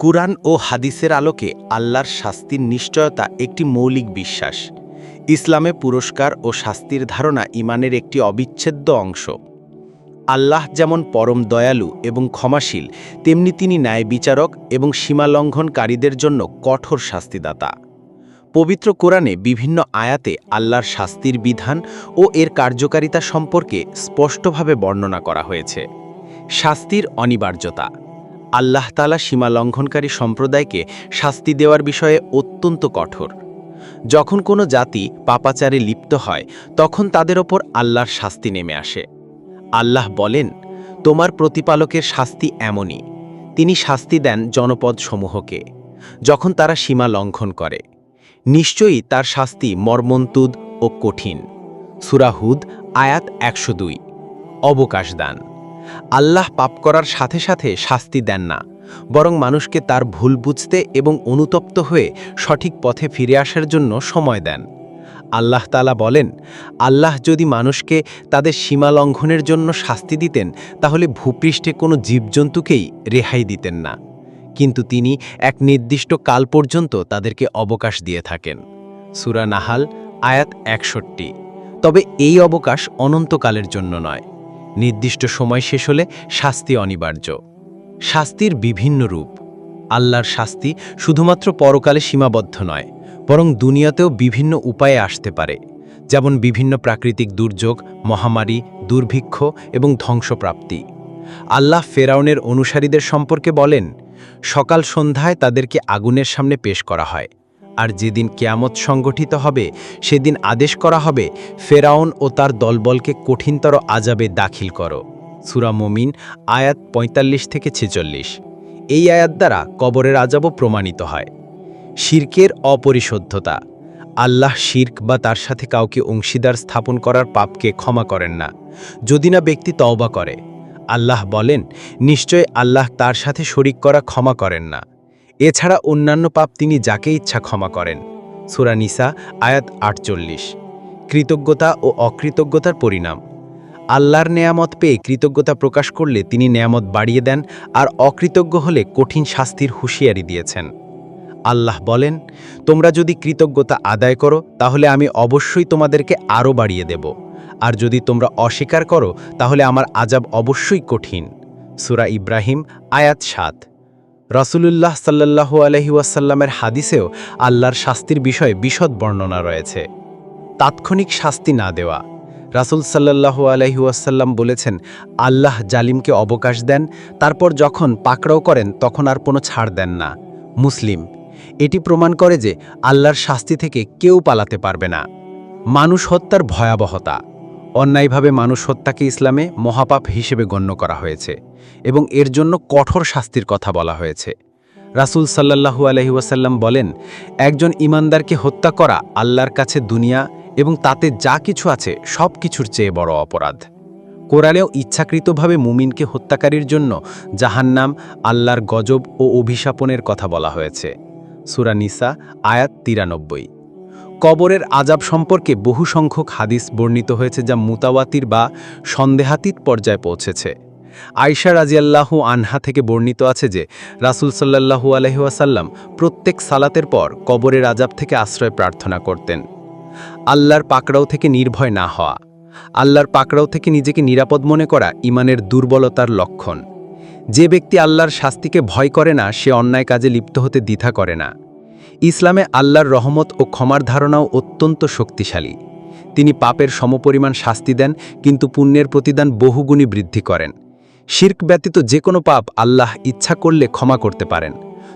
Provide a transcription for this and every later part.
কুরআন ও হাদিসের আলোকে আল্লাহর শাস্তির নিশ্চয়তা একটি মৌলিক বিশ্বাস। ইসলামে পুরস্কার ও শাস্তির ধারণা ইমানের একটি অবিচ্ছেদ্য অংশ। আল্লাহ যেমন পরম দয়ালু এবং ক্ষমাশীল, তেমনি তিনি ন্যায় বিচারক এবং সীমালঙ্ঘনকারীদের জন্য কঠোর শাস্তিদাতা। পবিত্র কোরআনে বিভিন্ন আয়াতে আল্লাহর শাস্তির বিধান ও এর কার্যকারিতা সম্পর্কে স্পষ্টভাবে বর্ণনা করা হয়েছে। শাস্তির অনিবার্যতা। আল্লাহ তালা সীমা লঙ্ঘনকারী সম্প্রদায়কে শাস্তি দেওয়ার বিষয়ে অত্যন্ত কঠোর। যখন কোনো জাতি পাপাচারে লিপ্ত হয়, তখন তাদের ওপর আল্লাহর শাস্তি নেমে আসে। আল্লাহ বলেন, তোমার প্রতিপালকের শাস্তি এমনই। তিনি শাস্তি দেন জনপদসমূহকে, যখন তারা সীমা লঙ্ঘন করে। নিশ্চয়ই তার শাস্তি মর্মন্তুদ ও কঠিন। সুরাহুদ আয়াত একশো দুই। অবকাশ দান আল্লাহ পাপ করার সাথে সাথে শাস্তি দেন না, বরং মানুষকে তার ভুল বুঝতে এবং অনুতপ্ত হয়ে সঠিক পথে ফিরে আসার জন্য সময় দেন। আল্লাহ তালা বলেন, আল্লাহ যদি মানুষকে তাদের সীমা লঙ্ঘনের জন্য শাস্তি দিতেন, তাহলে ভূপৃষ্ঠে কোনো জীবজন্তুকেই রেহাই দিতেন না। কিন্তু তিনি এক নির্দিষ্ট কাল পর্যন্ত তাদেরকে অবকাশ দিয়ে থাকেন। সুরা নাহাল, আয়াত একষট্টি। তবে এই অবকাশ অনন্তকালের জন্য নয়। নির্দিষ্ট সময় শেষ হলে শাস্তি অনিবার্য। শাস্তির বিভিন্ন রূপ। আল্লাহর শাস্তি শুধুমাত্র পরকালে সীমাবদ্ধ নয়, বরং দুনিয়াতেও বিভিন্ন উপায়ে আসতে পারে, যেমন বিভিন্ন প্রাকৃতিক দুর্যোগ, মহামারী, দুর্ভিক্ষ এবং ধ্বংসপ্রাপ্তি। আল্লাহ ফেরাউনের অনুসারীদের সম্পর্কে বলেন, সকাল সন্ধ্যায় তাদেরকে আগুনের সামনে পেশ করা হয়। আর যেদিন কেয়ামত সংগঠিত হবে, সেদিন আদেশ করা হবে, ফেরাউন ও তার দলবলকে কঠিনতর আজাবে দাখিল করো। সুরা মমিন, আয়াত ৪৫ থেকে ছেচল্লিশ। এই আয়াত দ্বারা কবরের আজাবও প্রমাণিত হয়। শির্কের অপরিশুদ্ধতা। আল্লাহ শির্ক বা তার সাথে কাউকে অংশীদার স্থাপন করার পাপকে ক্ষমা করেন না, যদি না ব্যক্তি তওবা করে। আল্লাহ বলেন, নিশ্চয় আল্লাহ তার সাথে শরিক করা ক্ষমা করেন না। এছাড়া অন্যান্য পাপ তিনি যাকে ইচ্ছা ক্ষমা করেন। সুরা নিসা, আয়াত আটচল্লিশ। কৃতজ্ঞতা ও অকৃতজ্ঞতার পরিণাম। আল্লাহর নেয়ামত পেয়ে কৃতজ্ঞতা প্রকাশ করলে তিনি নেয়ামত বাড়িয়ে দেন আর অকৃতজ্ঞ হলে কঠিন শাস্তির হুঁশিয়ারি দিয়েছেন। আল্লাহ বলেন, তোমরা যদি কৃতজ্ঞতা আদায় করো, তাহলে আমি অবশ্যই তোমাদেরকে আরও বাড়িয়ে দেব। আর যদি তোমরা অস্বীকার করো, তাহলে আমার আজাব অবশ্যই কঠিন। সুরা ইব্রাহিম, আয়াত সাত। রসুলুল্লাহ সাল্লাহু আলহি ওয়াসাল্লামের হাদিসেও আল্লাহর শাস্তির বিষয়ে বিশদ বর্ণনা রয়েছে। তাৎক্ষণিক শাস্তি না দেওয়া। রাসুল সাল্লাহু আলহি ওয়াসাল্লাম বলেছেন, আল্লাহ জালিমকে অবকাশ দেন, তারপর যখন পাকড়াও করেন তখন আর কোনো ছাড় দেন না। মুসলিম, এটি প্রমাণ করে যে আল্লাহর শাস্তি থেকে কেউ পালাতে পারবে না। মানুষ হত্যার ভয়াবহতা। অন্যায়ভাবে মানুষ হত্যাকে ইসলামে মহাপাপ হিসেবে গণ্য করা হয়েছে এবং এর জন্য কঠোর শাস্তির কথা বলা হয়েছে। রাসুল সাল্লাহু আলহি ওয়াসাল্লাম বলেন, একজন ইমানদারকে হত্যা করা আল্লাহর কাছে দুনিয়া এবং তাতে যা কিছু আছে সব কিছুর চেয়ে বড় অপরাধ। কোরআনেও ইচ্ছাকৃতভাবে মুমিনকে হত্যাকারীর জন্য জাহান্নাম, আল্লাহর গজব ও অভিশাপনের কথা বলা হয়েছে। সুরানিসা আয়াত তিরানব্বই। কবরের আজাব সম্পর্কে বহু সংখ্যক হাদিস বর্ণিত হয়েছে যা মুতাওয়াতির বা সন্দেহাতীত পর্যায়ে পৌঁছেছে। আয়সা রাজিয়াল্লাহু আনহা থেকে বর্ণিত আছে যে, রাসুল সাল্লাহু আলহিহাসাল্লাম প্রত্যেক সালাতের পর কবরের আজাব থেকে আশ্রয় প্রার্থনা করতেন। আল্লাহর পাকড়াও থেকে নির্ভয় না হওয়া, আল্লাহর পাকড়াও থেকে নিজেকে নিরাপদ মনে করা ইমানের দুর্বলতার লক্ষণ। যে ব্যক্তি আল্লাহর শাস্তিকে ভয় করে না, সে অন্যায় কাজে লিপ্ত হতে দ্বিধা করে না। ইসলামে আল্লাহর রহমত ও ক্ষমার ধারণাও অত্যন্ত শক্তিশালী। তিনি পাপের সমপরিমাণ শাস্তি দেন, কিন্তু পুণ্যের প্রতিদান বহুগুণী বৃদ্ধি করেন। শির্ক ব্যতীত যে কোনো পাপ আল্লাহ ইচ্ছা করলে ক্ষমা করতে পারেন।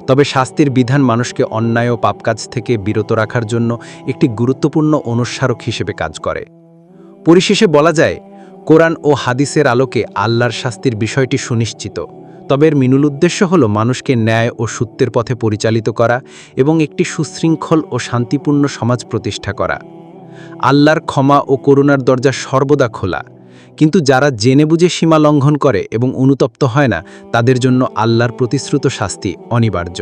তবে শাস্তির বিধান মানুষকে অন্যায় ও পাপ কাজ থেকে বিরত রাখার জন্য একটি গুরুত্বপূর্ণ অনুস্মারক হিসেবে কাজ করে। পরিশেষে বলা যায়, কোরআন ও হাদিসের আলোকে আল্লাহর শাস্তির বিষয়টি সুনিশ্চিত। তবে এর মিনুল উদ্দেশ্য হল মানুষকে ন্যায় ও সত্যের পথে পরিচালিত করা এবং একটি সুশৃঙ্খল ও শান্তিপূর্ণ সমাজ প্রতিষ্ঠা করা। আল্লাহর ক্ষমা ও করুণার দরজা সর্বদা খোলা। কিন্তু যারা জেনে বুঝে সীমা লঙ্ঘন করে এবং অনুতপ্ত হয় না, তাদের জন্য আল্লাহর প্রতিশ্রুত শাস্তি অনিবার্য।